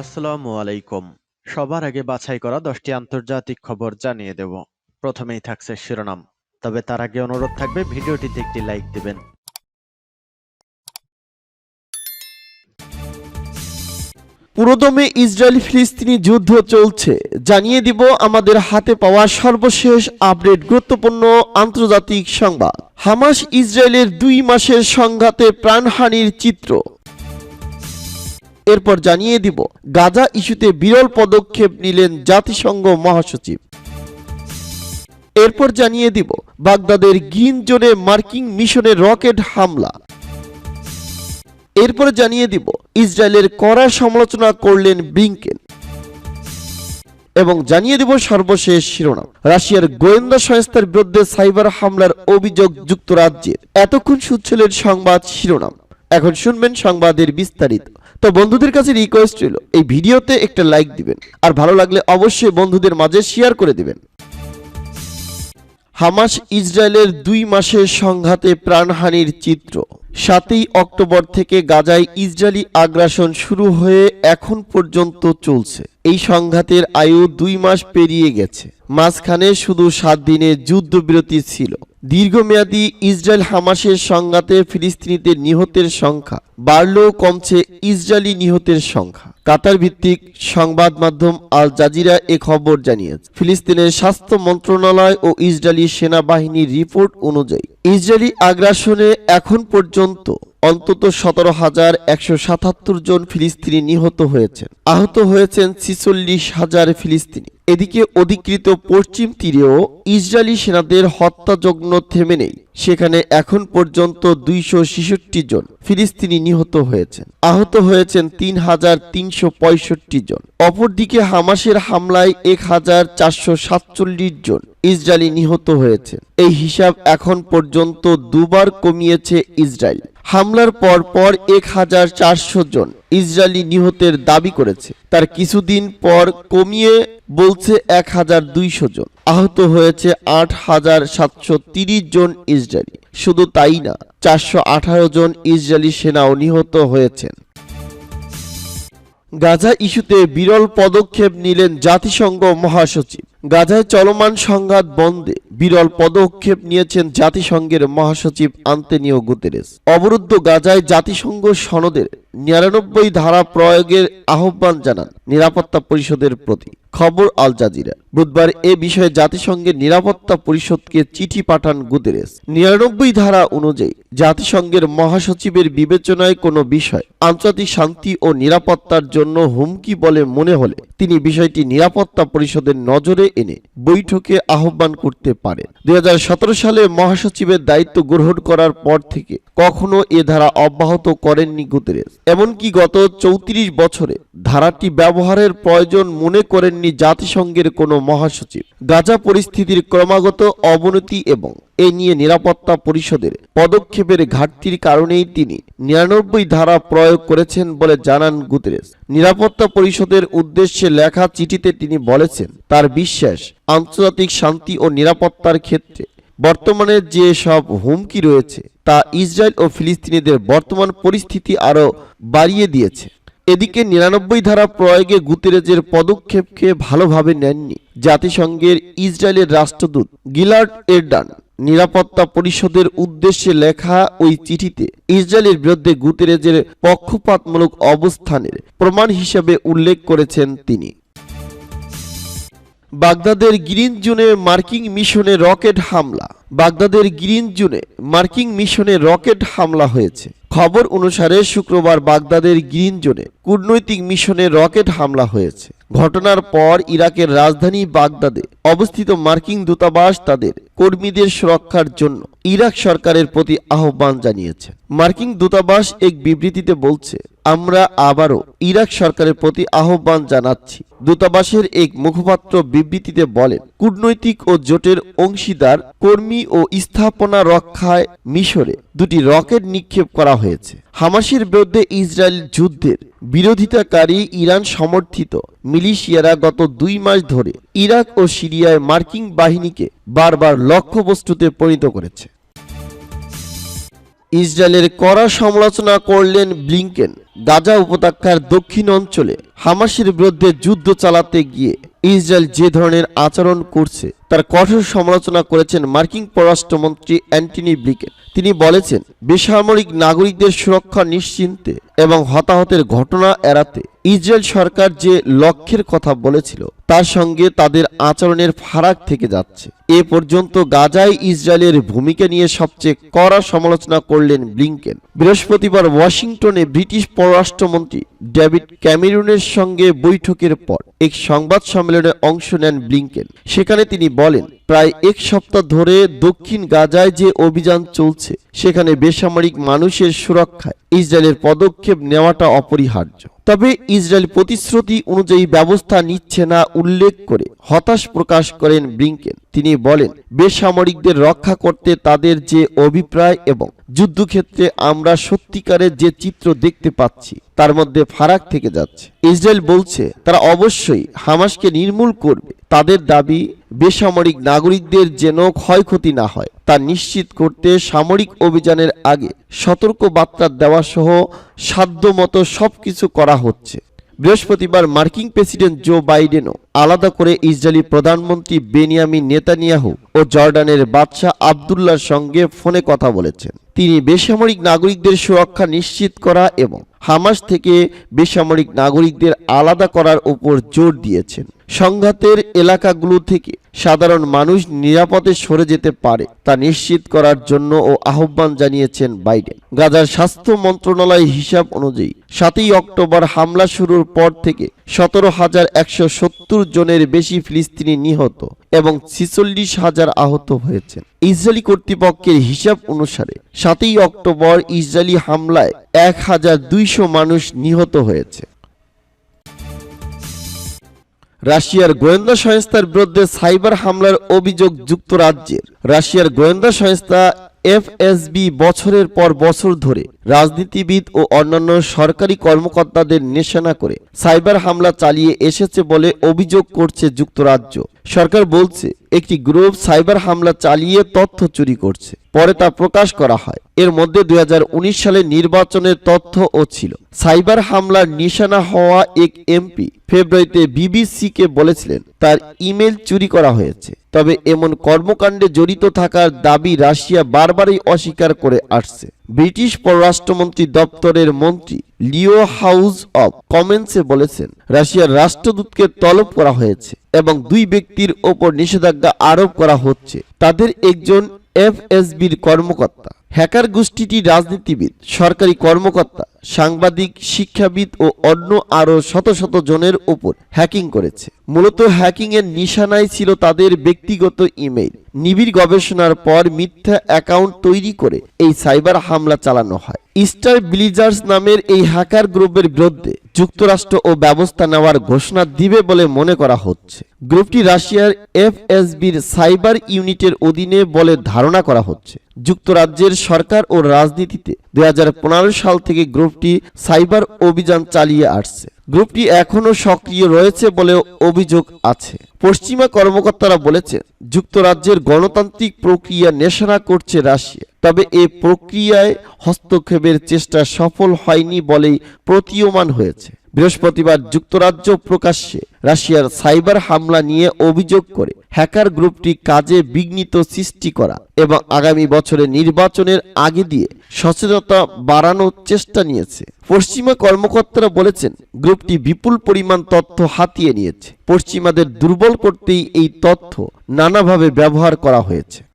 আসসালামু আলাইকুম। সবার আগে বাছাই করা দশটি আন্তর্জাতিক খবর জানিয়ে দেব। প্রথমেই থাকছে শিরোনাম। তবে তার আগে অনুরোধ থাকবে, ভিডিওটিতে একটি লাইক দিবেন। পুরোদমে ইসরায়েল ফিলিস্তিনি যুদ্ধ চলছে। জানিয়ে দিব, আমাদের হাতে পাওয়া সর্বশেষ আপডেট গুরুত্বপূর্ণ আন্তর্জাতিক সংবাদ। হামাস ইসরায়েলের দুই মাসের সংঘাতে প্রাণহানির চিত্র। এরপর জানিয়ে দিব, গাজা ইস্যুতে বিরল পদক্ষেপ নিলেন জাতিসংঘ মহাসচিব। এরপর জানিয়ে দিব, বাগদাদের গ্রিন জোনে মার্কিং মিশনের রকেট হামলা। এরপর জানিয়ে দিব, ইসরায়েলের কড়া সমালোচনা করলেন ব্লিংকেন। এবং জানিয়ে দিব সর্বশেষ শিরোনাম, রাশিয়ার গোয়েন্দা সংস্থার বিরুদ্ধে সাইবার হামলার অভিযোগ যুক্তরাজ্যের। এতক্ষণ শুনছিলেন সংবাদ শিরোনাম। এখন শুনবেন সংবাদের বিস্তারিত। তো বন্ধুদের কাছে রিকোয়েস্ট রইল, এই ভিডিওতে একটা লাইক দিবেন। আর ভালো লাগলে অবশ্যই বন্ধুদের মাঝে শেয়ার করে দিবেন। হামাস ইসরায়েলের দুই মাসের সংঘাতে প্রাণহানির চিত্র। সাতই অক্টোবর থেকে গাজায় ইসরায়েলি আগ্রাসন শুরু হয়ে এখন পর্যন্ত চলছে। এই সংঘাতের আয়ু দুই মাস পেরিয়ে গেছে। মাঝখানে শুধু সাত দিনের যুদ্ধবিরতি ছিল। দীর্ঘমেয়াদী ইসরায়েল হামাসের সংঘাতে ফিলিস্তিনিদের নিহতের সংখ্যা বাড়লেও কমছে ইসরায়েলি নিহতের সংখ্যা। কাতার ভিত্তিক সংবাদ মাধ্যম আল জাজিরা এ খবর জানিয়েছে। ফিলিস্তিনের স্বাস্থ্য মন্ত্রণালয় ও ইসরায়েলি সেনাবাহিনীর রিপোর্ট অনুযায়ী ইসরায়েলি আগ্রাসনে এখন পর্যন্ত অন্তত সতেরো হাজার একশো সাতাত্তর জন ফিলিস্তিনি নিহত হয়েছেন। আহত হয়েছেন ছিচল্লিশ হাজার ফিলিস্তিনি। এদিকে অধিকৃত পশ্চিম তীরেও ইসরায়েলি সেনাদের হত্যাযজ্ঞ থেমে নেই। সেখানে এখন পর্যন্ত দুইশো ছেষট্টি জন ফিলিস্তিনি নিহত হয়েছেন। আহত হয়েছেন তিন হাজার তিনশো পঁয়ষট্টি জন। অপরদিকে হামাসের হামলায় এক হাজার চারশো সাতচল্লিশ জন ইসরায়েলি নিহত হয়েছে এই হিসাব এখন পর্যন্ত দুবার কমিয়েছে ইসরায়েল। হামলার পর পর এক হাজার চারশো জন ইসরায়েলি নিহতের দাবি করেছে। তার কিছুদিন পর কমিয়ে বলছে এক হাজার দুইশো জন। আহত হয়েছে আট হাজার সাতশো তিরিশ জন ইসরায়েলি। শুধু তাই না, চারশো আঠারো জন ইসরায়েলি সেনাও নিহত হয়েছেন। গাজা ইস্যুতে বিরল পদক্ষেপ নিলেন জাতিসংঘ মহাসচিব। গাজায় চলমান সংঘাত বন্ধে বিরল পদক্ষেপ নিয়েছেন জাতিসংঘের মহাসচিব আন্তেনিও গুতেরেস। অবরুদ্ধ গাজায় জাতিসংঘ সনদের নিরানব্বই ধারা প্রয়োগের আহ্বান জানান নিরাপত্তা পরিষদের প্রতি। খবর আল জাজিরা। বুধবার এ বিষয়ে জাতিসংঘের নিরাপত্তা পরিষদকে চিঠি পাঠান গুতেরেস। নিরানব্বই ধারা অনুযায়ী জাতিসংঘের মহাসচিবের বিবেচনায় কোনো বিষয়, আন্তর্জাতিক শান্তি ও নিরাপত্তার জন্য হুমকি বলে মনে হলে তিনি বিষয়টি নিরাপত্তা পরিষদের নজরে এনে বৈঠকে আহ্বান করতে পারেন। দুই হাজার সতেরো সালে মহাসচিবের দায়িত্ব গ্রহণ করার পর থেকে কখনো এ ধারা অব্যাহত করেননি গুতেরেস। এমনকি গত চৌত্রিশ বছরে ধারাটি ব্যবহারের প্রয়োজন মনে করেননি জাতিসংঘের কোনো মহাসচিব। গাজা পরিস্থিতির ক্রমাগত অবনতি এবং এ নিয়ে নিরাপত্তা পরিষদের পদক্ষেপের ঘাটতির কারণেই তিনি নিরানব্বই ধারা প্রয়োগ করেছেন বলে জানান গুতেরেস। নিরাপত্তা পরিষদের উদ্দেশ্যে লেখা চিঠিতে তিনি বলেছেন, তার বিশ্বাস, আন্তর্জাতিক শান্তি ও নিরাপত্তার ক্ষেত্রে বর্তমানে যে সব হুমকি রয়েছে, তা ইসরায়েল ও ফিলিস্তিনিদের বর্তমান পরিস্থিতি আরও বাড়িয়ে দিয়েছে। এদিকে নিরানব্বই ধারা প্রয়োগে গুতেরেজের পদক্ষেপকে ভালোভাবে নেননি জাতিসংঘের ইসরায়েলের রাষ্ট্রদূত গিলার্ড এরডান। নিরাপত্তা পরিষদের উদ্দেশ্যে লেখা ওই চিঠিতে ইসরায়েলের বিরুদ্ধে গুতেরেজের পক্ষপাতমূলক অবস্থানের প্রমাণ হিসেবে উল্লেখ করেছেন তিনি। বাগদাদের গ্রিন জোনে মার্কিং মিশনে রকেট হামলা। বাগদাদের গ্রিন জোনে মার্কিং মিশনে রকেট হামলা হয়েছে। খবর অনুসারে শুক্রবার বাগদাদের গ্রিন জোনে কূটনৈতিক মিশনে রকেট হামলা হয়েছে। ঘটনার পর ইরাকের রাজধানী বাগদাদে অবস্থিত মার্কিন দূতাবাস তাদের কর্মীদের সুরক্ষার জন্য ইরাক সরকারের প্রতি আহ্বান জানিয়েছে। মার্কিন দূতাবাস এক বিবৃতিতে বলছে আমরা আবারও ইরাক সরকারের প্রতি আহ্বান জানাচ্ছি। দূতাবাসের এক মুখপাত্র বিবৃতিতে বলেন, কূটনৈতিক ও জোটের অংশীদার, কর্মী ও স্থাপনা রক্ষায় মিশরে দুটি রকেট নিক্ষেপ করা হয়েছে। হামাসের বিরুদ্ধে ইসরায়েল যুদ্ধের বিরোধিতাকারী ইরান সমর্থিত মিলিশিয়ারা গত দুই মাস ধরে ইরাক ও সিরিয়ায় মার্কিন বাহিনীকে বারবার লক্ষ্যবস্তুতে পরিণত করেছে। ইসরায়েলের কড়া সমালোচনা করলেন ব্লিংকেন। গাজা উপত্যকার দক্ষিণ অঞ্চলে হামাসের বিরুদ্ধে যুদ্ধ চালাতে গিয়ে ইসরায়েল যে ধরনের আচরণ করছে, তার কঠোর সমালোচনা করেছেন মার্কিন পররাষ্ট্রমন্ত্রী অ্যান্টনি ব্লিকেন। তিনি বলেছেন, বেসামরিক নাগরিকদের সুরক্ষা নিশ্চিন্তে এবং হতাহতের ঘটনা এড়াতে ইসরায়েল সরকার যে লক্ষ্যের কথা বলেছিল, তার সঙ্গে তাদের আচরণের ফারাক থেকে যাচ্ছে। এ পর্যন্ত গাজায় ইসরায়েলের ভূমিকা নিয়ে সবচেয়ে কড়া সমালোচনা করলেন ব্লিংকেন। বৃহস্পতিবার ওয়াশিংটনে ব্রিটিশ পররাষ্ট্রমন্ত্রী ডেভিড ক্যামেরুনের সঙ্গে বৈঠকের পর এক সংবাদ সম্মেলনে অংশ নেন ব্লিংকেন। সেখানে তিনি বলেন, প্রায় এক সপ্তাহ ধরে দক্ষিণ গাজায় যে অভিযান চলছে, সেখানে বেসামরিক মানুষের সুরক্ষায় ইসরায়েলের পদক্ষেপ নেওয়াটা অপরিহার্য। তবে ইসরায়েল প্রতিশ্রুতি অনুযায়ী ব্যবস্থা নিচ্ছে না উল্লেখ করে হতাশ প্রকাশ করেন ব্লিংকেন। তিনি বলেন, বেসামরিকদের রক্ষা করতে তাদের যে অভিপ্রায় এবং যুদ্ধক্ষেত্রে আমরা সত্যিকারের যে চিত্র দেখতে পাচ্ছি, তার মধ্যে ফারাক থেকে যাচ্ছে। ইসরায়েল বলছে, তারা অবশ্যই হামাসকে নির্মূল করবে। তাদের দাবি, বেসামরিক নাগরিকদের যেন ক্ষয়ক্ষতি না হয়। তা নিশ্চিত করতে সামরিক অভিযানের আগে সতর্ক বার্তা দেওয়া সহ সাধ্যমতো সবকিছু করা হচ্ছে। বৃহস্পতিবার মার্কিন প্রেসিডেন্ট জো বাইডেনও আলাদা করে ইসরায়েলি প্রধানমন্ত্রী বেনিয়ামিন নেতানিয়াহু ও জর্ডানের বাদশাহ আবদুল্লার সঙ্গে ফোনে কথা বলেছেন। তিনি বেসামরিক নাগরিকদের সুরক্ষা নিশ্চিত করা এবং হামাস থেকে বেসামরিক নাগরিকদের আলাদা করার উপর জোর দিয়েছেন। সংঘাতের এলাকাগুলো থেকে সাধারণ মানুষ নিরাপদে সরে যেতে পারে তা নিশ্চিত করার জন্য ও আহ্বান জানিয়েছেন বাইডেন। গাজার স্বাস্থ্য মন্ত্রণালয় হিসাব অনুযায়ী সাতই অক্টোবর হামলা শুরুর পর থেকে সতেরো হাজার একশো সত্তর জনের বেশি ফিলিস্তিনি নিহত এবং ছিচল্লিশ হাজার আহত হয়েছেন। ইসরায়েলি কর্তৃপক্ষের হিসাব অনুসারে সাতই অক্টোবর ইসরায়েলি হামলায় এক হাজার দুইশো মানুষ নিহত হয়েছে। রাশিয়ার গোয়েন্দা সংস্থার বিরুদ্ধে সাইবার হামলার অভিযোগ যুক্তরাজ্যের। রাশিয়ার গোয়েন্দা সংস্থা এফএসবি বছরের পর বছর ধরে রাজনীতিবিদ ও অন্যান্য সরকারি কর্মকর্তাদের নিশানা করে সাইবার হামলা চালিয়ে এসেছে বলে অভিযোগ করছে যুক্তরাজ্য। সরকার বলছে, একটি গ্রুপ সাইবার হামলা চালিয়ে তথ্য চুরি করছে। পরে তা প্রকাশ করা হয়। এর মধ্যে দুই হাজার উনিশ সালে নির্বাচনের তথ্যও ছিল। সাইবার হামলার নিশানা হওয়া এক এমপি ফেব্রুয়ারিতে বিবিসিকে বলেছিলেন, তার ইমেল চুরি করা হয়েছে। তবে এমন কর্মকাণ্ডে জড়িত থাকার দাবি রাশিয়া বারবারই অস্বীকার করে আসছে। ব্রিটিশ পররাষ্ট্রমন্ত্রী দপ্তরের মন্ত্রী লিও হাউজ অব কমেন্সে বলেছেন, রাশিয়ার রাষ্ট্রদূতকে তলব করা হয়েছে এবং দুই ব্যক্তির ওপর নিষেধাজ্ঞা আরোপ করা হচ্ছে। তাদের একজন এফএসবির কর্মকর্তা। হ্যাকার গোষ্ঠীটি রাজনীতিবিদ, সরকারি কর্মকর্তা, সাংবাদিক, শিক্ষাবিদ ও অন্য আরও শত শত জনের ওপর হ্যাকিং করেছে। মূলত হ্যাকিংয়ের নিশানায় ছিল তাদের ব্যক্তিগত ইমেইল। নিবিড় গবেষণার পর মিথ্যা অ্যাকাউন্ট তৈরি করে এই সাইবার হামলা চালানো হয়। স্টার ব্লিজার্স নামের এই হ্যাকার গ্রুপের বিরুদ্ধে যুক্তরাষ্ট্র ও ব্যবস্থা নেওয়ার ঘোষণা দিবে বলে মনে করা হচ্ছে। গ্রুপটি রাশিয়ার এফএসবির সাইবার ইউনিটের অধীনে বলে ধারণা করা হচ্ছে। যুক্তরাজ্যের সরকার ও রাজনীতিতে দু হাজার পনেরো সাল থেকে গ্রুপটি সাইবার অভিযান চালিয়ে আসছে। গ্রুপটি এখনও সক্রিয় রয়েছে বলে অভিযোগ আছে। পশ্চিমা কর্মকর্তারা বলেছেন, যুক্তরাজ্যের গণতান্ত্রিক প্রক্রিয়া নেশানা করছে রাশিয়া। তবে এ প্রক্রিয়ায় হস্তক্ষেপের চেষ্টা সফল হয়নি বলেই প্রতীয়মান হয়েছে। বৃহস্পতিবার যুক্তরাজ্য প্রকাশ্যে রাশিয়ার সাইবার হামলা নিয়ে অভিযোগ করে হ্যাকার গ্রুপটি কাজে বিঘ্নিত সৃষ্টি করা এবং আগামী বছরে নির্বাচনের আগে দিয়ে সচেতনতা বাড়ানোর চেষ্টা নিয়েছে। পশ্চিমা কর্মকর্তারা বলেছেন, গ্রুপটি বিপুল পরিমাণ তথ্য হাতিয়ে নিয়েছে। পশ্চিমাদের দুর্বল করতেই এই তথ্য নানাভাবে ব্যবহার করা হয়েছে।